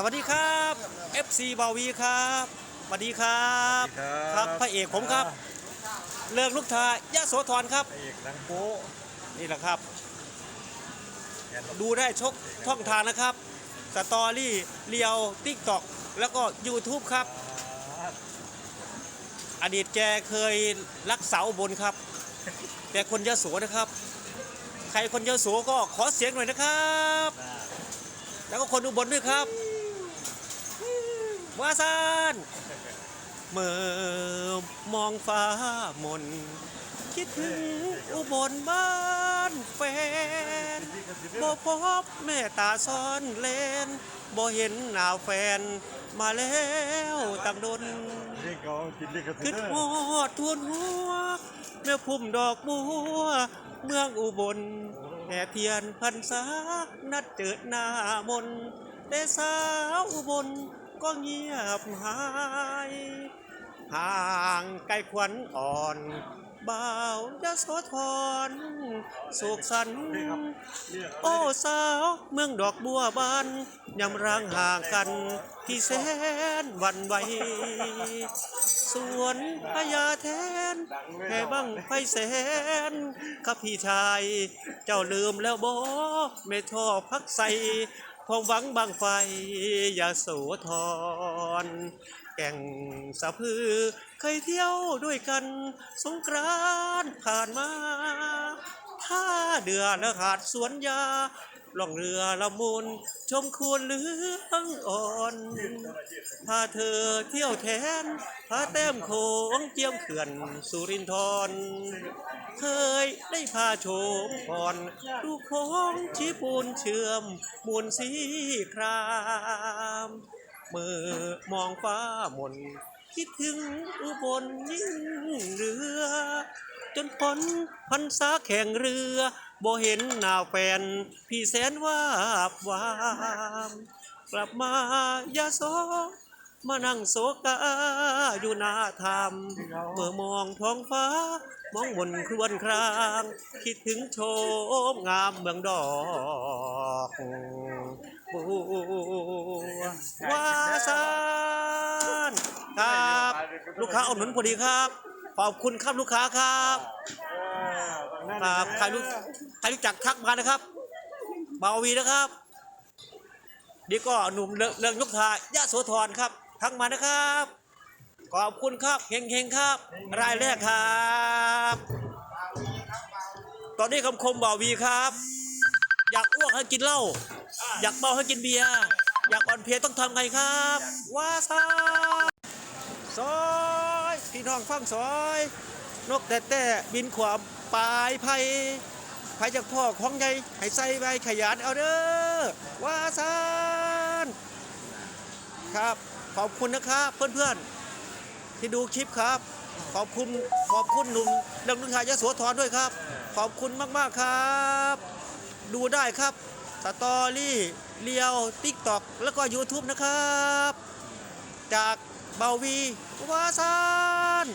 สวัสดีครับ FC บาวีครับสวัสดีครับ สวัสดีครับ ครับพระเอกผมครับ เลิกลูกทายะโสธรครับ พระเอกหนังโป๊นี่แหละครับแกนดูได้ชกช่องทางนะครับ สตอรี่เรียวติ๊กต็อกแล้วก็ YouTube ครับ อดีตแกเคยรักสาวอุบนครับ แต่คนยะโสนะครับ ใครคนยะโสก็ขอเสียงหน่อยนะครับ แล้วก็คนอุบลด้วยครับ ว่าซานเมื่อมองฟ้ามน คิดถึงอุบลบ้านแฟนบ่พบแม่ตาซ่อนเลนบ่เห็นหน้าแฟนมาแล้วตั้งดนคิดเทฮอดทวนหัวแม่พุ่มดอกบัว เมืองอุบลแห่เทียนพรรษานัดเจิดหน้ามนแต่สาวอุบล ก็เงียบหายห่างไกลขวัญอ่อนบ่าวยะโสธรสุขสันต์โอ้สาวเมืองดอกบัวบานยำรางห่างกันที่แสนหวันไหวสวนพญาแทนแห่บังไฟแสนข้าพี่ชาย เจ้าลืมแล้วบ่ไม่ทอพักใส ความหวังบางไฟอย่าโสธรแก่งสะพือเคยเที่ยวด้วยกันสงกรานต์ผ่านมาท่าเดือและหาดสวนยาล่องเรือละมุนชมควรเหลืองอ่อนพาเธอเที่ยวแทนพาแต้มโขงเจียมเขื่อนสุรินทรเคยได้พาโชมก่อนดูโค้งชีปูนเชื่อมมูลสีครามเมื่อมองฟ้ามนคิดถึงอุบลยิ่งเรือ จนพ้นพันษาแข่งเรือ บ่เห็นหน้าแฟน พี่แสนว่าบวามกลับมายาโสมานั่งโศกาอยู่หน้าธรรมเมื่อมองท้องฟ้า มองบนครวนคราง คิดถึงโชมงามเมืองดอกบัววาซานครับ ลูกค้าเอาหนุนพอดีครับ ขอบคุณครับลูกค้าครับ ครับใครรู้ใครรู้จักทักมานะครับบาวีนะครับดีก็หนุ่มเรื่องเรื่องยกทายะโสธรครับ ทักมานะครับขอบคุณครับเฮงๆครับ รายแรกครับตอนนี้คำคมบ่าวีครับ อยากอ้วกให้กินเหล้าอยากเมาให้กินเบียร์อยากอ่อนเพลียต้องทำไงครับว่าซาซอยพี่น้องฟังซอย นกแต่แต่บินขวามปลายไผ่ไผ่จากพ่อของใหญ่ให้ใส่ใบขยันเอาเด้อว่าซานครับ ขอบคุณนะครับเพื่อนๆ ที่ดูคลิปครับ ขอบคุณขอบคุณหนุ่มดังนุชายโสธรด้วยครับ ขอบคุณมากๆครับ ดูได้ครับสตอรี่เลียวติ๊กต็อกแล้วก็ YouTube นะครับ จากเบาวีวาซาน